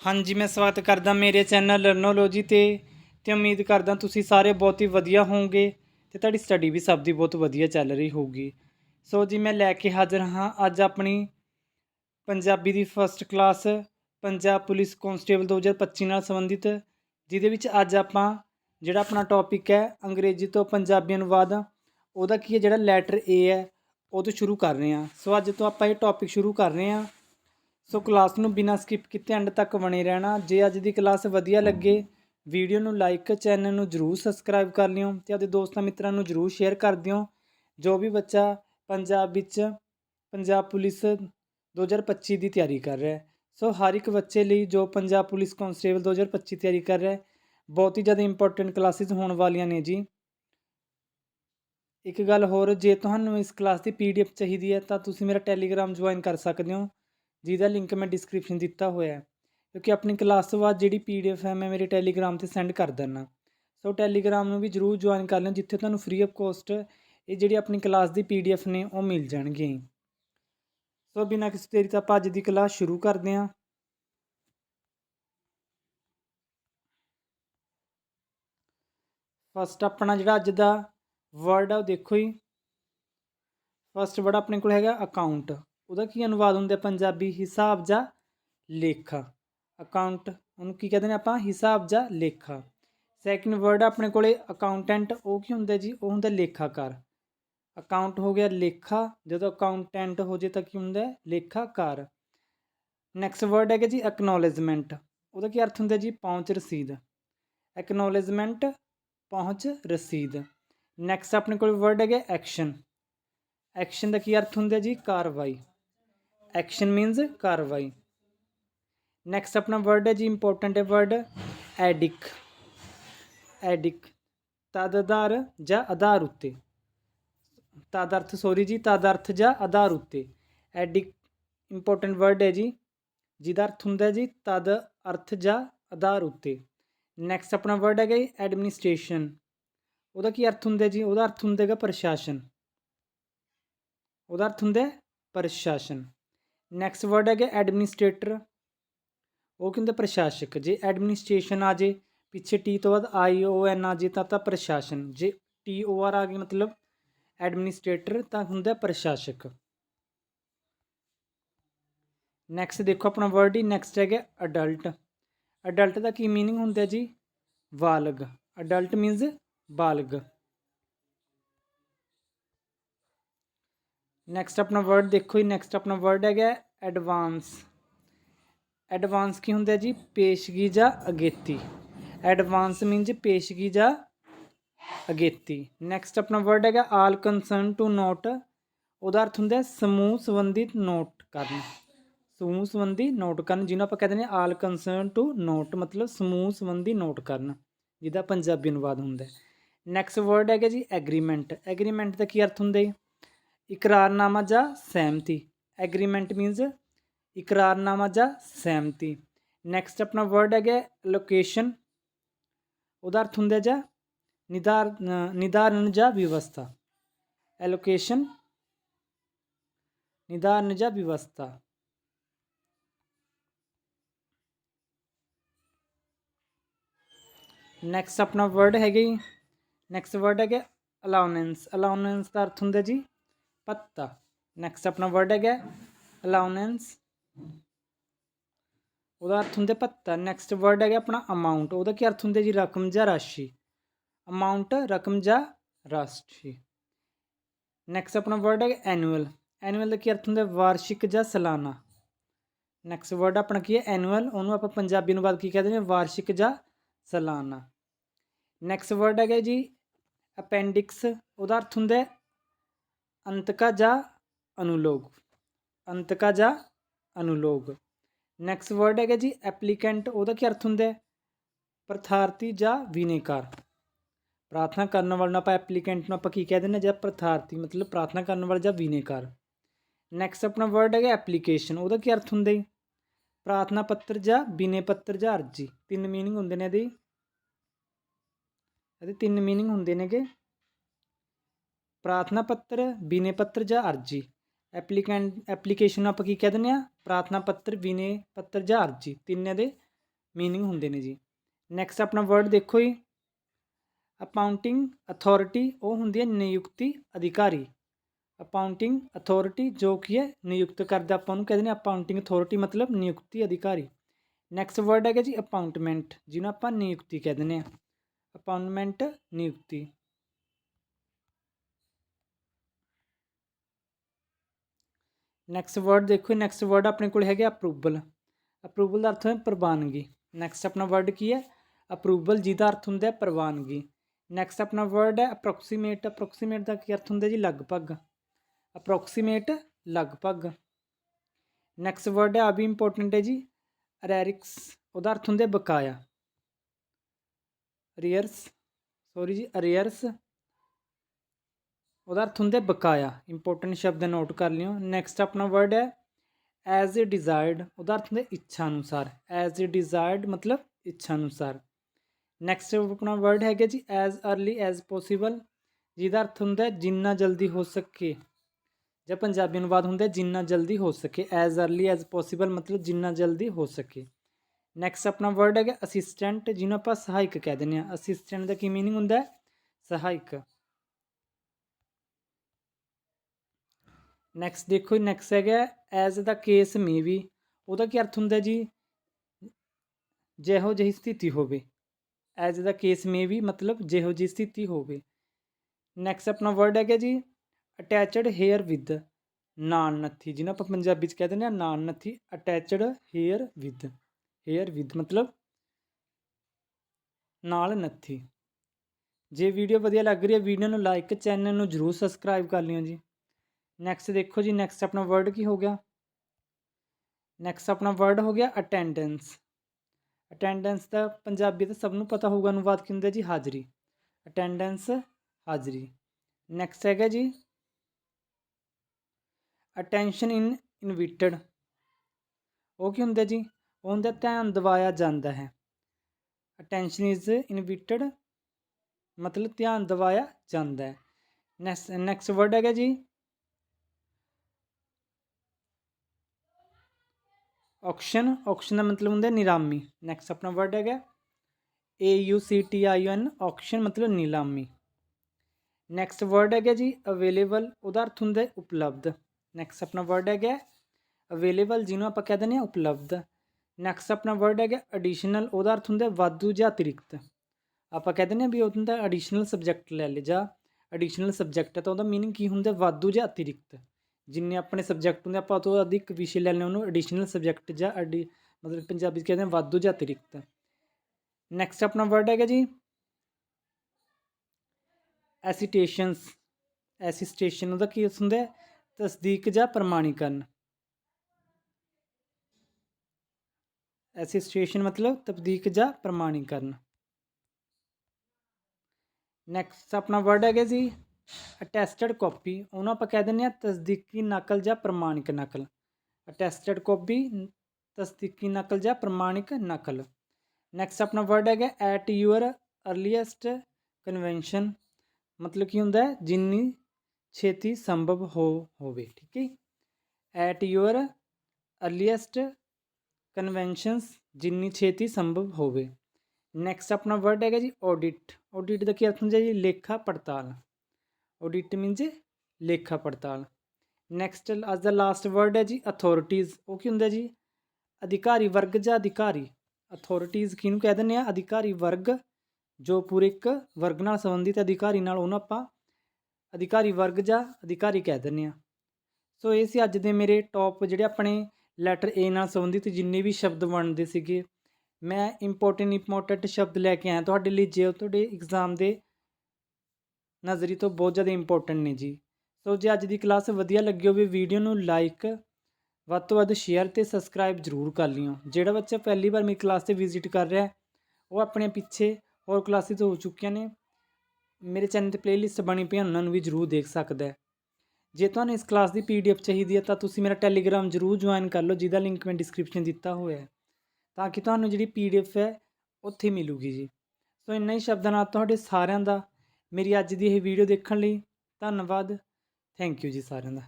ਹਾਂਜੀ, ਮੈਂ ਸਵਾਗਤ ਕਰਦਾ ਮੇਰੇ ਚੈਨਲ ਲਰਨੋਲੋਜੀ ਤੇ ਤੇ ਉਮੀਦ ਕਰਦਾ ਤੁਸੀਂ ਸਾਰੇ ਬਹੁਤ ਹੀ ਵਧੀਆ ਹੋਵੋਗੇ ਤੇ ਤੁਹਾਡੀ ਸਟੱਡੀ ਵੀ ਸਭ ਦੀ ਬਹੁਤ ਵਧੀਆ ਚੱਲ ਰਹੀ ਹੋਊਗੀ। ਸੋ ਜੀ, ਮੈਂ ਲੈ ਕੇ ਹਾਜ਼ਰ ਹਾਂ ਅੱਜ ਆਪਣੀ ਪੰਜਾਬੀ ਦੀ first class Punjab police constable 2025 ਨਾਲ ਸੰਬੰਧਿਤ, ਜਿਹਦੇ ਵਿੱਚ ਅੱਜ ਆਪਾਂ ਜਿਹੜਾ ਆਪਣਾ ਟੌਪਿਕ ਹੈ ਅੰਗਰੇਜ਼ੀ ਤੋਂ ਪੰਜਾਬੀ ਅਨੁਵਾਦ, ਉਹਦਾ ਕੀ ਹੈ, ਜਿਹੜਾ ਲੈਟਰ ਏ ਹੈ, ਉਹ ਤੋਂ ਸ਼ੁਰੂ ਕਰ ਰਹੇ ਹਾਂ। ਸੋ ਅੱਜ ਤੋਂ ਆਪਾਂ ਇਹ ਟੌਪਿਕ ਸ਼ੁਰੂ ਕਰ ਰਹੇ ਹਾਂ। ਸੋ ਕਲਾਸ ਨੂੰ ਬਿਨਾਂ ਸਕਿਪ ਕੀਤੇ ਐਂਡ ਤੱਕ ਬਣੇ ਰਹਿਣਾ। ਜੇ ਅੱਜ ਦੀ ਕਲਾਸ ਵਧੀਆ ਲੱਗੇ, ਵੀਡੀਓ ਨੂੰ ਲਾਈਕ, ਚੈਨਲ ਨੂੰ ਜਰੂਰ ਸਬਸਕ੍ਰਾਈਬ ਕਰ ਲਿਓ ਤੇ ਆਪਣੇ ਦੋਸਤਾਂ ਮਿੱਤਰਾਂ ਨੂੰ ਜਰੂਰ ਸ਼ੇਅਰ ਕਰ ਦਿਓ। ਜੋ ਵੀ ਬੱਚਾ ਪੰਜਾਬ ਵਿੱਚ ਪੰਜਾਬ ਪੁਲਿਸ 2025 ਦੀ ਤਿਆਰੀ ਕਰ ਰਿਹਾ ਹੈ। ਸੋ ਹਰ ਇੱਕ ਬੱਚੇ ਲਈ ਜੋ ਪੰਜਾਬ ਪੁਲਿਸ ਕਾਂਸਟੇਬਲ 2025 ਤਿਆਰੀ ਕਰ ਰਿਹਾ ਹੈ, ਬਹੁਤ ਹੀ ਜ਼ਿਆਦਾ ਇੰਪੋਰਟੈਂਟ ਕਲਾਸਿਸ ਹੋਣ ਵਾਲੀਆਂ ਨੇ ਜੀ। ਇੱਕ ਗੱਲ ਹੋਰ, ਜੇ ਤੁਹਾਨੂੰ ਇਸ ਕਲਾਸ ਦੀ ਪੀਡੀਐਫ ਚਾਹੀਦੀ ਹੈ ਤਾਂ ਤੁਸੀਂ ਮੇਰਾ ਟੈਲੀਗ੍ਰਾਮ ਜੁਆਇਨ ਕਰ ਸਕਦੇ ਹੋ। ਜਿਹਦਾ ਲਿੰਕ ਮੈਂ ਡਿਸਕ੍ਰਿਪਸ਼ਨ ਦਿੱਤਾ ਹੋਇਆ ਹੈ, ਕਿਉਂਕਿ ਆਪਣੀ ਕਲਾਸ ਤੋਂ ਬਾਅਦ ਜਿਹੜੀ ਪੀਡੀਐਫ ਹੈ ਮੈਂ ਮੇਰੇ ਟੈਲੀਗ੍ਰਾਮ ਤੇ ਸੈਂਡ ਕਰ ਦਿੰਦਾ। ਸੋ ਟੈਲੀਗ੍ਰਾਮ ਨੂੰ ਵੀ ਜਰੂਰ ਜੁਆਇਨ ਕਰ ਲਿਓ, ਜਿੱਥੇ ਤੁਹਾਨੂੰ ਫ੍ਰੀ ਆਫ ਕੋਸਟ ਇਹ ਜਿਹੜੀ ਆਪਣੀ ਕਲਾਸ ਦੀ ਪੀਡੀਐਫ ਨੇ ਉਹ ਮਿਲ ਜਾਣਗੇ ਸੋ ਬਿਨਾਂ ਕਿਸੇ ਦੇਰੀ ਤਾਂ ਆਪਾਂ ਅੱਜ ਦੀ ਕਲਾਸ ਸ਼ੁਰੂ ਕਰਦੇ ਹਾਂ। ਫਸਟ ਆਪਣਾ ਜਿਹੜਾ ਅੱਜ ਦਾ ਵਰਡ ਆ ਉਹ ਦੇਖੋ ਜੀ। ਫਸਟ ਵਰਡ ਆਪਣੇ ਕੋਲ ਹੈਗਾ ਅਕਾਊਂਟ ਉਹਦਾ ਕੀ ਅਨੁਵਾਦ ਹੁੰਦਾ ਪੰਜਾਬੀ ਹਿਸਾਬ ਜਾਂ ਲੇਖਾ। ਅਕਾਊਂਟ ਉਹਨੂੰ ਕੀ ਕਹਿੰਦੇ ਨੇ ਆਪਾਂ? ਹਿਸਾਬ ਜਾਂ ਲੇਖਾ। ਸੈਕਿੰਡ ਵਰਡ ਆਪਣੇ ਕੋਲੇ ਅਕਾਊਂਟੈਂਟ ਉਹ ਕੀ ਹੁੰਦਾ ਜੀ? ਉਹ ਹੁੰਦਾ ਲੇਖਾਕਾਰ। ਅਕਾਊਂਟ ਹੋ ਗਿਆ ਲੇਖਾ। ਜਦੋਂ ਅਕਾਊਂਟੈਂਟ ਹੋ ਜੇ ਤਾਂ ਕੀ ਹੁੰਦਾ? ਹੈ ਲੇਖਾਕਾਰ। ਨੈਕਸਟ ਵਰਡ ਹੈਗਾ ਜੀ ਐਕਨੋਲੇਜਮੈਂਟ ਉਹਦਾ ਕੀ ਅਰਥ ਹੁੰਦਾ ਜੀ? ਪਹੁੰਚ ਰਸੀਦ। ਐਕਨੋਲੇਜਮੈਂਟ ਪਹੁੰਚ ਰਸੀਦ। ਨੈਕਸਟ ਆਪਣੇ ਕੋਲ ਵਰਡ ਹੈਗਾ ਐਕਸ਼ਨ ਐਕਸ਼ਨ ਦਾ ਕੀ ਅਰਥ ਹੁੰਦਾ ਜੀ? ਕਾਰਵਾਈ। ਐਕਸ਼ਨ ਮੀਨਸ ਕਾਰਵਾਈ। ਨੈਕਸਟ ਆਪਣਾ ਵਰਡ ਹੈ ਜੀ ਇੰਪੋਰਟੈਂਟ ਹੈ ਵਰਡ ਐਡਿਕ ਐਡਿਕ ਤਦ ਆਧਾਰ ਜਾਂ ਆਧਾਰ ਉੱਤੇ। ਤਦ ਅਰਥ ਸੋਰੀ ਜੀ, ਤਦ ਅਰਥ ਜਾਂ ਆਧਾਰ ਉੱਤੇ। ਐਡਿਕ ਇੰਪੋਰਟੈਂਟ ਵਰਡ ਹੈ ਜੀ, ਜਿਹਦਾ ਅਰਥ ਹੁੰਦਾ ਜੀ, ਤਦ ਅਰਥ ਜਾਂ ਆਧਾਰ ਉੱਤੇ। ਨੈਕਸਟ ਆਪਣਾ ਵਰਡ ਹੈਗਾ ਜੀ ਐਡਮਿਨਿਸਟ੍ਰੇਸ਼ਨ ਉਹਦਾ ਕੀ ਅਰਥ ਹੁੰਦਾ ਜੀ? ਉਹਦਾ ਅਰਥ ਹੁੰਦਾ ਪ੍ਰਸ਼ਾਸਨ। ਉਹਦਾ ਅਰਥ ਹੁੰਦਾ ਪ੍ਰਸ਼ਾਸਨ। ਨੈਕਸਟ ਵਰਡ ਹੈਗਾ ਐਡਮਿਨਿਸਟ੍ਰੇਟਰ ਉਹ ਕਹਿੰਦੇ ਪ੍ਰਸ਼ਾਸਕ। ਜੇ ਐਡਮਿਨਿਸਟ੍ਰੇਸ਼ਨ ਆ ਜੇ, ਪਿੱਛੇ ਟੀ ਤੋਂ ਬਾਅਦ ਆਈ ਓ ਐਨ ਆ ਜੇ, ਤਾਂ ਤਾਂ ਪ੍ਰਸ਼ਾਸਨ। ਜੇ ਟੀ ਓ ਆਰ ਆ ਗਈ ਮਤਲਬ ਐਡਮਿਨਿਸਟ੍ਰੇਟਰ ਤਾਂ ਹੁੰਦਾ ਪ੍ਰਸ਼ਾਸਕ। ਨੈਕਸਟ ਦੇਖੋ ਆਪਣਾ ਵਰਡ ਹੀ ਨੈਕਸਟ ਹੈਗਾ ਅਡਲਟ ਅਡਲਟ ਦਾ ਕੀ ਮੀਨਿੰਗ ਹੁੰਦਾ ਜੀ? ਬਾਲਗ। ਅਡਲਟ ਮੀਨਸ ਬਾਲਗ। ਨੈਕਸਟ ਆਪਣਾ ਵਰਡ ਦੇਖੋ ਜੀ ਨੈਕਸਟ ਆਪਣਾ ਵਰਡ ਹੈਗਾ ਐਡਵਾਂਸ ਐਡਵਾਂਸ ਕੀ ਹੁੰਦਾ ਜੀ? ਪੇਸ਼ਗੀ ਜਾਂ ਅਗੇਤੀ। ਐਡਵਾਂਸ ਮੀਨਸ ਪੇਸ਼ਗੀ ਜਾਂ ਅਗੇਤੀ। ਨੈਕਸਟ ਆਪਣਾ ਵਰਡ ਹੈਗਾ ਆਲ ਕੰਸਰਨ ਟੂ ਨੋਟ ਉਹਦਾ ਅਰਥ ਹੁੰਦਾ ਸਮੂਹ ਸੰਬੰਧਿਤ ਨੋਟ ਕਰਨ। ਸਮੂਹ ਸੰਬੰਧੀ ਨੋਟ ਕਰਨ, ਜਿਹਨੂੰ ਆਪਾਂ ਕਹਿੰਦੇ ਨੇ ਆਲ ਕੰਸਰਨ ਟੂ ਨੋਟ ਮਤਲਬ ਸਮੂਹ ਸੰਬੰਧੀ ਨੋਟ ਕਰਨ, ਜਿਹਦਾ ਪੰਜਾਬੀ ਅਨੁਵਾਦ ਹੁੰਦਾ ਨੈਕਸਟ ਵਰਡ ਹੈਗਾ ਜੀ ਐਗਰੀਮੈਂਟ ਐਗਰੀਮੈਂਟ ਦਾ ਕੀ ਅਰਥ ਹੁੰਦਾ ਹੈ? ਇਕਰਾਰਨਾਮਾ ਜਾਂ ਸਹਿਮਤੀ। ਐਗਰੀਮੈਂਟ ਮੀਨਸ ਇਕਰਾਰਨਾਮਾ ਜਾਂ ਸਹਿਮਤੀ। ਨੈਕਸਟ ਆਪਣਾ ਵਰਡ ਹੈਗਾ ਲੋਕੇਸ਼ਨ ਉਹਦਾ ਅਰਥ ਹੁੰਦਾ ਜਾਂ ਨਿਧਾਰ, ਨਿਧਾਰਨ ਜਾਂ ਵਿਵਸਥਾ। ਐਲੋਕੇਸ਼ਨ ਨਿਧਾਰਨ ਜਾਂ ਵਿਵਸਥਾ। ਨੈਕਸਟ ਆਪਣਾ ਵਰਡ ਹੈਗਾ ਜੀ। ਨੈਕਸਟ ਵਰਡ ਹੈਗਾ ਅਲਾਉਨੈਂਸ ਅਲਾਉਨੈਂਸ ਦਾ ਅਰਥ ਹੁੰਦਾ ਜੀ ਪੱਤਾ। ਨੈਕਸਟ ਆਪਣਾ ਵਰਡ ਹੈਗਾ ਅਲਾਉਨੈਂਸ ਉਹਦਾ ਅਰਥ ਹੁੰਦਾ ਪੱਤਾ। ਨੈਕਸਟ ਵਰਡ ਹੈਗਾ ਆਪਣਾ ਅਮਾਉਂਟ ਉਹਦਾ ਕੀ ਅਰਥ ਹੁੰਦਾ ਜੀ? ਰਕਮ ਜਾਂ ਰਾਸ਼ੀ। ਅਮਾਉਂਟ ਰਕਮ ਜਾਂ ਰਾਸ਼ੀ। ਨੈਕਸਟ ਆਪਣਾ ਵਰਡ ਹੈਗਾ ਐਨੂਅਲ ਐਨੂਅਲ ਦਾ ਕੀ ਅਰਥ ਹੁੰਦਾ? ਵਾਰਸ਼ਿਕ ਜਾਂ ਸਾਲਾਨਾ। ਨੈਕਸਟ ਵਰਡ ਆਪਣਾ ਕੀ ਹੈ? ਐਨੂਅਲ ਉਹਨੂੰ ਆਪਾਂ ਪੰਜਾਬੀ ਅਨੁਵਾਦ ਕੀ ਕਹਿੰਦੇ ਨੇ ਵਾਰਸ਼ਿਕ ਜਾਂ ਸਾਲਾਨਾ। ਨੈਕਸਟ ਵਰਡ ਹੈਗਾ ਜੀ ਅਪੈਂਡਿਕਸ ਉਹਦਾ ਅਰਥ ਹੁੰਦਾ ਅੰਤਕਾ ਜਾਂ ਅਨੁਲੋਗ ਅੰਤਕਾ ਜਾਂ ਅਨੁਲੋਗ ਨੈਕਸਟ ਵਰਡ ਹੈਗਾ ਜੀ ਐਪਲੀਕੈਂਟ ਉਹਦਾ ਕੀ ਅਰਥ ਹੁੰਦਾ ਪ੍ਰਥਾਰਥੀ ਜਾਂ ਵਿਨੇਕਾਰ। ਪ੍ਰਾਰਥਨਾ ਕਰਨ ਵਾਲਾ ਨੂੰ ਆਪਾਂ ਐਪਲੀਕੈਂਟ ਨੂੰ ਆਪਾਂ ਕੀ ਕਹਿ ਦਿੰਦੇ ਜਾਂ ਪ੍ਰਥਾਰਤੀ, ਮਤਲਬ ਪ੍ਰਾਰਥਨਾ ਕਰਨ ਵਾਲਾ ਜਾਂ ਵਿਨੇਕਾਰ। ਨੈਕਸਟ ਆਪਣਾ ਵਰਡ ਹੈਗਾ ਐਪਲੀਕੇਸ਼ਨ ਉਹਦਾ ਕੀ ਅਰਥ ਹੁੰਦਾ ਜੀ? ਪ੍ਰਾਰਥਨਾ ਪੱਤਰ ਜਾਂ ਬਿਨੇ ਪੱਤਰ ਜਾਂ ਅਰਜੀ। ਤਿੰਨ ਮੀਨਿੰਗ ਹੁੰਦੇ ਨੇ ਇਹਦੇ। ਇਹਦੇ ਤਿੰਨ ਮੀਨਿੰਗ ਹੁੰਦੇ ਨੇਗੇ। ਪ੍ਰਾਰਥਨਾ ਪੱਤਰ ਬਿਨੇ ਪੱਤਰ ਜਾਂ ਅਰਜੀ। ਐਪਲੀਕੈਂਟ ਐਪਲੀਕੇਸ਼ਨ ਨੂੰ ਆਪਾਂ ਕੀ ਕਹਿ ਦਿੰਦੇ ਆ ਪ੍ਰਾਰਥਨਾ ਪੱਤਰ ਬਿਨੇ ਪੱਤਰ ਜਾਂ ਅਰਜੀ। ਤਿੰਨੇ ਦੇ ਮੀਨਿੰਗ ਹੁੰਦੇ ਨੇ ਜੀ। ਨੈਕਸਟ ਆਪਣਾ ਵਰਡ ਦੇਖੋ ਜੀ। ਅਕਾਊਂਟਿੰਗ ਅਥਾਰਟੀ ਉਹ ਹੁੰਦੀ ਹੈ ਨਿਯੁਕਤੀ ਅਧਿਕਾਰੀ। ਅਕਾਊਂਟਿੰਗ ਅਥਾਰਟੀ ਜੋ ਕਿ ਹੈ, ਨਿਯੁਕਤ ਕਰਦਾ ਆਪਾਂ ਉਹਨੂੰ ਕਹਿੰਦੇ ਨੇ ਅਕਾਊਂਟਿੰਗ ਅਥਾਰਟੀ ਮਤਲਬ ਨਿਯੁਕਤੀ ਅਧਿਕਾਰੀ। ਨੈਕਸਟ ਵਰਡ ਹੈਗਾ ਜੀ ਅਪਾਉਂਟਮੈਂਟ ਜਿਹਨੂੰ ਆਪਾਂ ਨਿਯੁਕਤੀ ਕਹਿੰਦੇ ਨੇ। ਅਪਾਉਂਟਮੈਂਟ ਨਿਯੁਕਤੀ। ਨੈਕਸਟ ਵਰਡ ਦੇਖੋ ਨੈਕਸਟ ਵਰਡ ਆਪਣੇ ਕੋਲ ਹੈਗਾ ਅਪਰੂਵਲ ਅਪਰੂਵਲ ਦਾ ਅਰਥ ਹੈ ਪ੍ਰਵਾਨਗੀ। ਨੈਕਸਟ ਆਪਣਾ ਵਰਡ ਕੀ ਹੈ? ਅਪਰੂਵਲ ਜਿਹਦਾ ਅਰਥ ਹੁੰਦਾ ਹੈ ਪ੍ਰਵਾਨਗੀ। ਨੈਕਸਟ ਆਪਣਾ ਵਰਡ ਹੈ ਅਪਰੋਕਸੀਮੇਟ ਅਪਰੋਕਸੀਮੇਟ ਦਾ ਕੀ ਅਰਥ ਹੁੰਦਾ ਜੀ? ਲਗਭਗ। ਅਪਰੋਕਸੀਮੇਟ ਲਗਭਗ। ਨੈਕਸਟ ਵਰਡ ਹੈ ਆ ਵੀ ਇੰਪੋਰਟੈਂਟ ਹੈ ਜੀ। ਅਰੈਰਿਕਸ ਉਹਦਾ ਅਰਥ ਹੁੰਦਾ ਬਕਾਇਆ। ਅਰੀਅਰਸ ਸੌਰੀ ਜੀ ਅਰੀਅਰਸ ਉਹਦਾ ਅਰਥ ਹੁੰਦਾ ਬਕਾਇਆ। ਇੰਪੋਰਟੈਂਟ ਸ਼ਬਦ ਨੋਟ ਕਰ ਲਿਓ। ਨੈਕਸਟ ਆਪਣਾ ਵਰਡ ਹੈ ਐਜ਼ ਅ ਡਿਜ਼ਾਇਰਡ ਉਹਦਾ ਅਰਥ ਹੁੰਦਾ ਇੱਛਾ ਅਨੁਸਾਰ। ਐਜ਼ ਅ ਡਿਜ਼ਾਇਰਡ ਮਤਲਬ ਇੱਛਾ ਅਨੁਸਾਰ। ਨੈਕਸਟ ਆਪਣਾ ਵਰਡ ਹੈਗਾ ਜੀ ਐਜ਼ अर्ਲੀ ਐਜ਼ ਪੋਸੀਬਲ ਜਿਹਦਾ ਅਰਥ ਹੁੰਦਾ ਜਿੰਨਾ ਜਲਦੀ ਹੋ ਸਕੇ। ਜਾਂ ਪੰਜਾਬੀ ਅਨੁਵਾਦ ਹੁੰਦਾ ਜਿੰਨਾ ਜਲਦੀ ਹੋ ਸਕੇ। ਐਜ਼ अर्ਲੀ ਐਜ਼ ਪੋਸੀਬਲ ਮਤਲਬ ਜਿੰਨਾ ਜਲਦੀ ਹੋ ਸਕੇ। ਨੈਕਸਟ ਆਪਣਾ ਵਰਡ ਹੈਗਾ ਅਸਿਸਟੈਂਟ ਜਿਹਨੂੰ ਆਪਾਂ ਸਹਾਇਕ ਕਹਿ ਦਿੰਦੇ ਆ ਅਸਿਸਟੈਂਟ ਦਾ ਕੀ ਮੀਨਿੰਗ ਹੁੰਦਾ ਸਹਾਇਕ। ਨੈਕਸਟ ਦੇਖੋ ਨੈਕਸਟ ਹੈਗਾ ਐਜ਼ ਦਾ ਕੇਸ ਮੇ ਵੀ। ਉਹਦਾ ਕੀ ਅਰਥ ਹੁੰਦਾ ਜੀ? ਜਿਹੋ ਜਿਹੀ ਸਥਿਤੀ ਹੋਵੇ। ਐਜ਼ ਦਾ ਕੇਸ ਮੇ ਵੀ ਮਤਲਬ ਜਿਹੋ ਜਿਹੀ ਸਥਿਤੀ ਹੋਵੇ। ਨੈਕਸਟ ਆਪਣਾ ਵਰਡ ਹੈਗਾ ਜੀ ਅਟੈਚਡ ਹੇਅਰ ਵਿਦ ਨਾਨ ਨੱਥੀ, ਜਿਹਨਾਂ ਆਪਾਂ ਪੰਜਾਬੀ ਚ ਕਹਿ ਦਿੰਦੇ ਆ ਨਾਨ ਨੱਥੀ attached here with here with ਮਤਲਬ ਨਾਲ ਨੱਥੀ। ਜੇ ਵੀਡੀਓ ਵਧੀਆ ਲੱਗ ਰਹੀ ਹੈ ਵੀਡੀਓ ਨੂੰ ਲਾਈਕ ਚੈਨਲ ਨੂੰ ਜਰੂਰ ਸਬਸਕ੍ਰਾਈਬ ਕਰ ਲਿਓ ਜੀ। ਨੈਕਸਟ ਦੇਖੋ ਜੀ ਨੈਕਸਟ ਆਪਣਾ ਵਰਡ ਕੀ ਹੋ ਗਿਆ? ਨੈਕਸਟ ਆਪਣਾ ਵਰਡ ਹੋ ਗਿਆ ਅਟੈਂਡੈਂਸ ਅਟੈਂਡੈਂਸ ਦਾ ਪੰਜਾਬੀ ਤਾਂ ਸਭ ਨੂੰ ਪਤਾ ਹੋਊਗਾ, ਅਨੁਵਾਦ ਕੀ ਹੁੰਦਾ ਜੀ? ਹਾਜ਼ਰੀ। ਅਟੈਂਡੈਂਸ ਹਾਜ਼ਰੀ। ਨੈਕਸਟ ਹੈਗਾ ਜੀ ਅਟੈਂਸ਼ਨ ਇਨ ਇਨਵਿਟਡ ਉਹ ਕੀ ਹੁੰਦਾ ਜੀ? ਉਹ ਹੁੰਦਾ ਧਿਆਨ ਦਿਵਾਇਆ ਜਾਂਦਾ ਹੈ। ਅਟੈਂਸ਼ਨ ਇਜ਼ ਇਨਵਿਟਡ ਮਤਲਬ ਧਿਆਨ ਦਿਵਾਇਆ ਜਾਂਦਾ ਹੈ। ਨੈਕਸਟ ਨੈਕਸਟ ਵਰਡ ਹੈਗਾ ਜੀ ਆਕਸ਼ਨ ਆਕਸ਼ਨ ਦਾ ਮਤਲਬ ਹੁੰਦਾ ਨਿਲਾਮੀ। ਨੈਕਸਟ ਆਪਣਾ ਵਰਡ ਹੈਗਾ A U C T I N auction ਮਤਲਬ ਨਿਲਾਮੀ। ਨੈਕਸਟ ਵਰਡ ਹੈਗਾ ਜੀ ਅਵੇਲੇਬਲ ਉਹਦਾ ਅਰਥ ਹੁੰਦਾ ਉਪਲਬਧ। ਨੈਕਸਟ ਆਪਣਾ ਵਰਡ ਹੈਗਾ ਅਵੇਲੇਬਲ ਜਿਹਨੂੰ ਆਪਾਂ ਕਹਿ ਦਿੰਦੇ ਹਾਂ ਉਪਲਬਧ। ਨੈਕਸਟ ਆਪਣਾ ਵਰਡ ਹੈਗਾ ਐਡੀਸ਼ਨਲ ਉਹਦਾ ਅਰਥ ਹੁੰਦਾ ਵਾਧੂ ਜਾਂ ਅਤਿਰਿਕਤ। ਆਪਾਂ ਕਹਿ ਦਿੰਦੇ ਹਾਂ ਵੀ ਉਹਦਾ ਐਡੀਸ਼ਨਲ ਸਬਜੈਕਟ ਲੈ ਲੈ ਜਾਂ ਐਡੀਸ਼ਨਲ ਸਬਜੈਕਟ ਹੈ ਤਾਂ ਉਹਦਾ ਮੀਨਿੰਗ ਕੀ ਹੁੰਦਾ ਵਾਧੂ ਜਾਂ ਅਤਿਰਿਕਤ। ਜਿੰਨੇ ਆਪਣੇ ਸਬਜੈਕਟ ਹੁੰਦੇ, ਆਪਾਂ ਤੋਂ ਅਧਿਕ ਵਿਸ਼ੇ ਲੈ ਲੈਣੇ ਉਹਨੂੰ ਐਡੀਸ਼ਨਲ ਸਬਜੈਕਟ ਜਾਂ ਐਡੀ ਮਤਲਬ ਪੰਜਾਬੀ 'ਚ ਕਹਿੰਦੇ ਆ ਵਾਧੂ ਜਾਂ ਅਤਿਰਿਕਤ। ਨੈਕਸਟ ਆਪਣਾ ਵਰਡ ਹੈਗਾ ਜੀ। ਐਸੀਟੇਸ਼ਨਸ ਐਸੀਸਟੇਸ਼ਨ ਉਹਦਾ ਕੀ ਹੁੰਦਾ ਤਸਦੀਕ ਜਾਂ ਪ੍ਰਮਾਣੀਕਰਨ। ਐਸੀਸਟੇਸ਼ਨ ਮਤਲਬ ਤਸਦੀਕ ਜਾਂ ਪ੍ਰਮਾਣੀਕਰਨ। ਨੈਕਸਟ ਆਪਣਾ ਵਰਡ ਹੈਗਾ ਜੀ। ਅਟੈਸਟਡ ਕਾਪੀ ਉਹਨੂੰ ਆਪਾਂ ਕਹਿ ਦਿੰਦੇ ਆ ਤਸਦੀਕੀ ਨਕਲ ਜਾਂ ਪ੍ਰਮਾਣਿਕ ਨਕਲ। ਅਟੈਸਟਡ ਕਾਪੀ ਤਸਦੀਕੀ ਨਕਲ ਜਾਂ ਪ੍ਰਮਾਣਿਕ ਨਕਲ। ਨੈਕਸਟ ਆਪਣਾ ਵਰਡ ਹੈਗਾ ਐਟ ਯੂਅਰ ਅਰਲੀਐਸਟ ਕਨਵੈਨਸ਼ਨ ਮਤਲਬ ਕੀ ਹੁੰਦਾ ਹੈ, ਜਿੰਨੀ ਛੇਤੀ ਸੰਭਵ ਹੋ, ਹੋਵੇ, ਠੀਕ ਹੈ ਐਟ ਯੂਅਰ ਅਰਲੀਐਸਟ ਕਨਵੈਨਸ਼ਨਸ ਜਿੰਨੀ ਛੇਤੀ ਸੰਭਵ ਹੋਵੇ। ਨੈਕਸਟ ਆਪਣਾ ਵਰਡ ਹੈਗਾ ਜੀ ਆਡਿਟ ਆਡਿਟ ਦਾ ਕੀ ਅਰਥ ਹੁੰਦਾ ਜੀ? ਲੇਖਾ ਪੜਤਾਲ। ਆਡਿਟ ਮੀਨਸ ਲੇਖਾ ਪੜਤਾਲ। ਨੈਕਸਟ ਅੱਜ ਦਾ ਲਾਸਟ ਵਰਡ ਹੈ ਜੀ ਅਥਾਰਟੀਜ਼ ਉਹ ਕੀ ਹੁੰਦਾ ਜੀ? ਅਧਿਕਾਰੀ ਵਰਗ ਜਾਂ ਅਧਿਕਾਰੀ? ਅਥਾਰਟੀਜ਼ ਕਿਹਨੂੰ ਕਹਿ ਦਿੰਦੇ ਆ? ਅਧਿਕਾਰੀ ਵਰਗ, ਜੋ ਪੂਰੇ ਇੱਕ ਵਰਗ ਨਾਲ ਸੰਬੰਧਿਤ ਅਧਿਕਾਰੀ ਨਾਲ ਉਹਨੂੰ ਆਪਾਂ ਅਧਿਕਾਰੀ ਵਰਗ ਜਾਂ ਅਧਿਕਾਰੀ ਕਹਿ ਦਿੰਦੇ ਆ। ਸੋ ਇਹ ਸੀ ਅੱਜ ਦੇ ਮੇਰੇ ਟੌਪ ਜਿਹੜੇ ਆਪਣੇ ਲੈਟਰ ਏ ਨਾਲ ਸੰਬੰਧਿਤ ਜਿੰਨੇ ਵੀ ਸ਼ਬਦ ਬਣਦੇ ਸੀਗੇ। ਮੈਂ ਇੰਪੋਰਟੈਂਟ ਇੰਪੋਰਟੈਂਟ ਸ਼ਬਦ ਲੈ ਕੇ ਆਇਆ। ਤੁਹਾਡੇ ਲਈ ਜੇ ਤੁਹਾਡੇ ਐਗਜ਼ਾਮ ਦੇ ਨਜ਼ਰੀ ਤੋਂ ਬਹੁਤ ਜ਼ਿਆਦਾ ਇੰਪੋਰਟੈਂਟ ਨੇ ਜੀ। ਸੋ ਜੇ ਅੱਜ ਦੀ ਕਲਾਸ ਵਧੀਆ ਲੱਗੀ ਹੋਵੇ ਵੀਡੀਓ ਨੂੰ ਲਾਈਕ ਵੱਧ ਤੋਂ ਵੱਧ ਸ਼ੇਅਰ ਤੇ ਸਬਸਕ੍ਰਾਈਬ ਜ਼ਰੂਰ ਕਰ ਲਿਓ। ਜਿਹੜਾ ਬੱਚਾ ਪਹਿਲੀ ਵਾਰ ਮੇਰੀ ਕਲਾਸ ਤੇ ਵਿਜ਼ਿਟ ਕਰ ਰਿਹਾ ਉਹ ਆਪਣੇ ਪਿੱਛੇ ਹੋਰ ਕਲਾਸਿਸ ਹੋ ਚੁੱਕੀਆਂ ਨੇ। ਮੇਰੇ ਚੈਨਲ ਤੇ ਪਲੇਲਿਸਟ ਬਣੀ ਪਈ ਉਹਨਾਂ ਨੂੰ ਵੀ ਜ਼ਰੂਰ ਦੇਖ ਸਕਦਾ ਹੈ। ਜੇ ਤੁਹਾਨੂੰ ਇਸ ਕਲਾਸ ਦੀ ਪੀਡੀਐਫ ਚਾਹੀਦੀ ਹੈ, ਤਾਂ ਤੁਸੀਂ ਮੇਰਾ ਟੈਲੀਗ੍ਰਾਮ ਜ਼ਰੂਰ ਜੁਆਇਨ ਕਰ ਲਓ, ਜਿਹਦਾ ਲਿੰਕ ਮੈਂ ਡਿਸਕ੍ਰਿਪਸ਼ਨ ਦਿੱਤਾ ਹੋਇਆ ਹੈ। ਤਾਂ ਕਿ ਤੁਹਾਨੂੰ ਜਿਹੜੀ ਪੀਡੀਐਫ ਹੈ, ਉੱਥੇ ਮਿਲੂਗੀ ਜੀ। ਸੋ ਇੰਨਾ ਹੀ ਸ਼ਬਦਾਂ ਨਾਲ ਤੁਹਾਡੇ ਸਾਰਿਆਂ ਦਾ ਮੇਰੀ ਅੱਜ ਦੀ ਇਹ ਵੀਡੀਓ ਦੇਖਣ ਲਈ ਧੰਨਵਾਦ। ਥੈਂਕ ਯੂ ਜੀ ਸਾਰਿਆਂ ਦਾ।